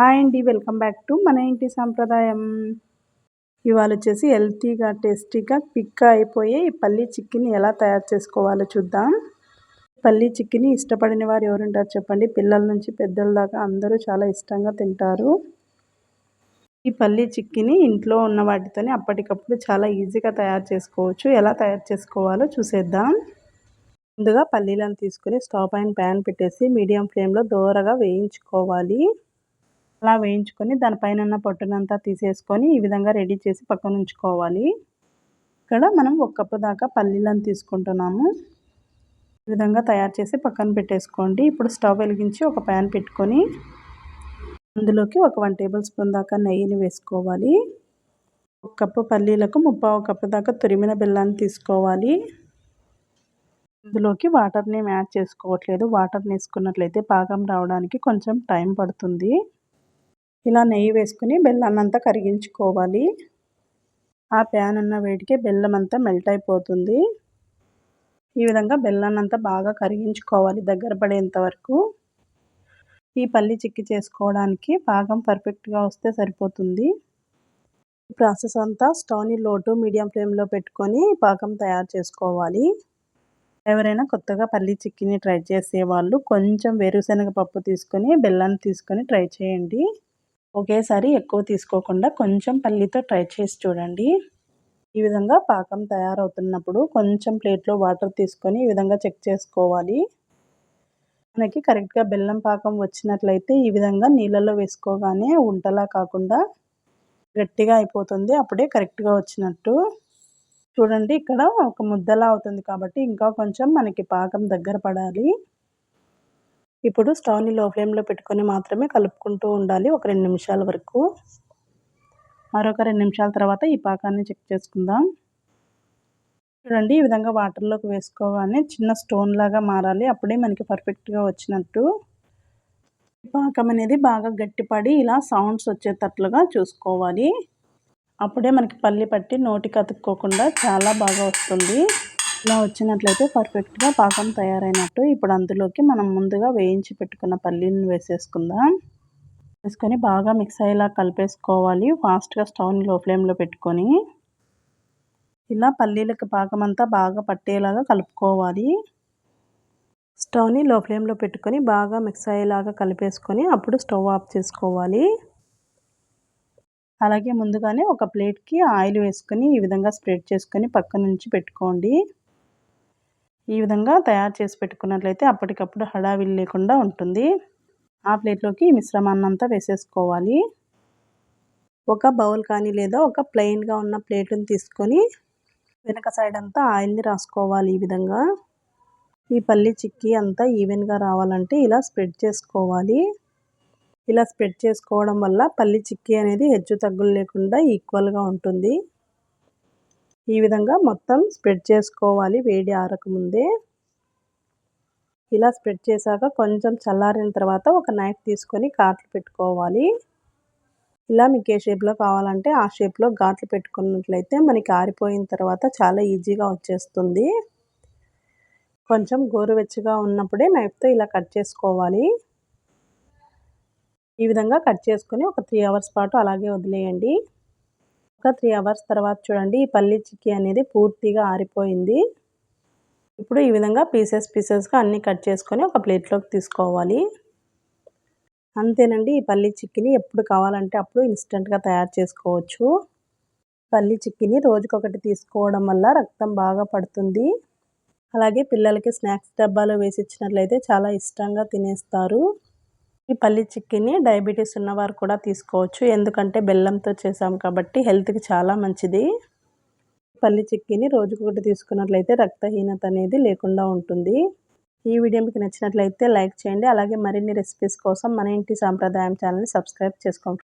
Hi అండి welcome back to మన ఇంటి సాంప్రదాయం. ఇవాళ వచ్చేసి హెల్తీగా టేస్టీగా క్విక్గా అయిపోయే ఈ పల్లీ చిక్కిని ఎలా తయారు చేసుకోవాలో చూద్దాం. పల్లీ చిక్కిని ఇష్టపడిన వారు ఎవరుంటారు చెప్పండి? పిల్లల నుంచి పెద్దల దాకా అందరూ చాలా ఇష్టంగా తింటారు. ఈ పల్లీ చిక్కిని ఇంట్లో ఉన్న వాటితోనే అప్పటికప్పుడు చాలా ఈజీగా తయారు చేసుకోవచ్చు. ఎలా తయారు చేసుకోవాలో చూసేద్దాం. ముందుగా పల్లీలను తీసుకుని స్టవ్ పైన ప్యాన్ పెట్టేసి మీడియం ఫ్లేమ్లో దోరగా వేయించుకోవాలి. అలా వేయించుకొని దానిపైన ఉన్న పొట్టునంతా తీసేసుకొని ఈ విధంగా రెడీ చేసి పక్కన ఉంచుకోవాలి. ఇక్కడ మనం ఒక కప్పు దాకా పల్లీలను తీసుకుంటున్నాము. ఈ విధంగా తయారు చేసి పక్కన పెట్టేసుకోండి. ఇప్పుడు స్టవ్ వెలిగించి ఒక ప్యాన్ పెట్టుకొని అందులోకి ఒక వన్ టేబుల్ స్పూన్ దాకా నెయ్యిని వేసుకోవాలి. ఒక కప్పు పల్లీలకు ముప్పావు కప్పు దాకా తురిమిన బెల్లాన్ని తీసుకోవాలి. ఇందులోకి వాటర్ని యాడ్ చేసుకోవట్లేదు. వాటర్ని వేసుకున్నట్లయితే పాకం రావడానికి కొంచెం టైం పడుతుంది. ఇలా నెయ్యి వేసుకుని బెల్లాన్ని అంతా కరిగించుకోవాలి. ఆ ప్యాన్ ఉన్న వేడికి బెల్లం అంతా మెల్ట్ అయిపోతుంది. ఈ విధంగా బెల్లాన్ని అంతా బాగా కరిగించుకోవాలి దగ్గర పడేంత వరకు. ఈ పల్లి చిక్కి చేసుకోవడానికి పాకం పర్ఫెక్ట్గా వస్తే సరిపోతుంది. ప్రాసెస్ అంతా స్టవ్ని లోటు మీడియం ఫ్లేమ్లో పెట్టుకొని పాకం తయారు చేసుకోవాలి. ఎవరైనా కొత్తగా పల్లీ చిక్కిని ట్రై చేసేవాళ్ళు కొంచెం వేరుశనగ పప్పు తీసుకొని బెల్లాన్ని తీసుకొని ట్రై చేయండి. ఒకేసారి ఎక్కువ తీసుకోకుండా కొంచెం పల్లీతో ట్రై చేసి చూడండి. ఈ విధంగా పాకం తయారవుతున్నప్పుడు కొంచెం ప్లేట్లో వాటర్ తీసుకొని ఈ విధంగా చెక్ చేసుకోవాలి. మనకి కరెక్ట్గా బెల్లం పాకం వచ్చినట్లయితే ఈ విధంగా నీళ్ళలో వేసుకోగానే ఉంటలా కాకుండా గట్టిగా అయిపోతుంది. అప్పుడే కరెక్ట్గా వచ్చినట్టు. చూడండి ఇక్కడ ఒక ముద్దలా అవుతుంది కాబట్టి ఇంకా కొంచెం మనకి పాకం దగ్గర పడాలి. ఇప్పుడు స్టవ్ని లో ఫ్లేమ్లో పెట్టుకొని మాత్రమే కలుపుకుంటూ ఉండాలి ఒక రెండు నిమిషాల వరకు. మరొక రెండు నిమిషాల తర్వాత ఈ పాకాన్ని చెక్ చేసుకుందాం. చూడండి ఈ విధంగా వాటర్లోకి వేసుకోగానే చిన్న స్టోన్ లాగా మారాలి. అప్పుడే మనకి పర్ఫెక్ట్గా వచ్చినట్టు. పాకం అనేది బాగా గట్టిపడి ఇలా సౌండ్స్ వచ్చేటట్లుగా చూసుకోవాలి. అప్పుడే మనకి పల్లి పట్టి నోటికి అతుక్కోకుండా చాలా బాగా వస్తుంది. ఇలా వచ్చినట్లయితే పర్ఫెక్ట్గా పాకం తయారైనట్టు ఇప్పుడు అందులోకి మనం ముందుగా వేయించి పెట్టుకున్న పల్లీలను వేసేసుకుందాం. వేసుకొని బాగా మిక్స్ అయ్యేలా కలిపేసుకోవాలి. ఫాస్ట్గా స్టవ్ని లో ఫ్లేమ్లో పెట్టుకొని. ఇలా పల్లీలకు పాకం అంతా బాగా పట్టేలాగా కలుపుకోవాలి. స్టవ్ని లో ఫ్లేమ్లో పెట్టుకొని బాగా మిక్స్ అయ్యేలాగా కలిపేసుకొని అప్పుడు స్టవ్ ఆఫ్ చేసుకోవాలి. అలాగే ముందుగానే ఒక ప్లేట్కి ఆయిల్ వేసుకొని ఈ విధంగా స్ప్రెడ్ చేసుకొని పక్క నుంచి పెట్టుకోండి. ఈ విధంగా తయారు చేసి పెట్టుకున్నట్లయితే అప్పటికప్పుడు హడావిల్ లేకుండా ఉంటుంది. ఆ ప్లేట్లోకి మిశ్రమాన్నంతా మిశ్రమాన్ని అంతా వేసేసుకోవాలి. ఒక బౌల్ కానీ లేదా ఒక ప్లెయిన్గా ఉన్న ప్లేట్ని తీసుకొని వెనక సైడ్ అంతా ఆయిల్ని రాసుకోవాలి ఈ విధంగా. ఈ పల్లి చిక్కీ అంతా ఈవెన్గా రావాలంటే ఇలా స్ప్రెడ్ చేసుకోవాలి. ఇలా స్ప్రెడ్ చేసుకోవడం వల్ల పల్లి చిక్కీ అనేది హెచ్చు తగ్గులు లేకుండా ఈక్వల్గా ఉంటుంది. ఈ విధంగా మొత్తం స్ప్రెడ్ చేసుకోవాలి వేడి ఆరకముందే. ఇలా స్ప్రెడ్ చేశాక కొంచెం చల్లారిన తర్వాత ఒక నైఫ్ తీసుకొని ఘాట్లు పెట్టుకోవాలి. ఇలా మీకు ఏ షేప్లో కావాలంటే ఆ షేప్లో ఘాట్లు పెట్టుకున్నట్లయితే మనకి ఆరిపోయిన తర్వాత చాలా ఈజీగా వచ్చేస్తుంది. కొంచెం గోరువెచ్చగా ఉన్నప్పుడే నైఫ్తో ఇలా కట్ చేసుకోవాలి. ఈ విధంగా కట్ చేసుకొని ఒక త్రీ అవర్స్ పాటు అలాగే వదిలేయండి. ఒక త్రీ అవర్స్ తర్వాత చూడండి ఈ పల్లి చిక్కీ అనేది పూర్తిగా ఆరిపోయింది. ఇప్పుడు ఈ విధంగా పీసెస్ పీసెస్గా అన్నీ కట్ చేసుకొని ఒక ప్లేట్లోకి తీసుకోవాలి. అంతేనండి ఈ పల్లి చిక్కీని ఎప్పుడు కావాలంటే అప్పుడు ఇన్స్టెంట్గా తయారు చేసుకోవచ్చు. పల్లి చిక్కీని రోజుకొకటి తీసుకోవడం వల్ల రక్తం బాగా పడుతుంది. అలాగే పిల్లలకి స్నాక్స్ డబ్బాలో వేసి ఇచ్చినట్లయితే చాలా ఇష్టంగా తినేస్తారు. ఈ పల్లి చిక్కీని డయాబెటీస్ ఉన్నవారు కూడా తీసుకోవచ్చు. ఎందుకంటే బెల్లంతో చేసాం కాబట్టి హెల్త్కి చాలా మంచిది. పల్లి చిక్కీని రోజుకొకటి తీసుకున్నట్లయితే రక్తహీనత అనేది లేకుండా ఉంటుంది. ఈ వీడియో మీకు నచ్చినట్లయితే లైక్ చేయండి. అలాగే మరిన్ని రెసిపీస్ కోసం మన ఇంటి సాంప్రదాయం ఛానల్ని సబ్స్క్రైబ్ చేసుకోండి.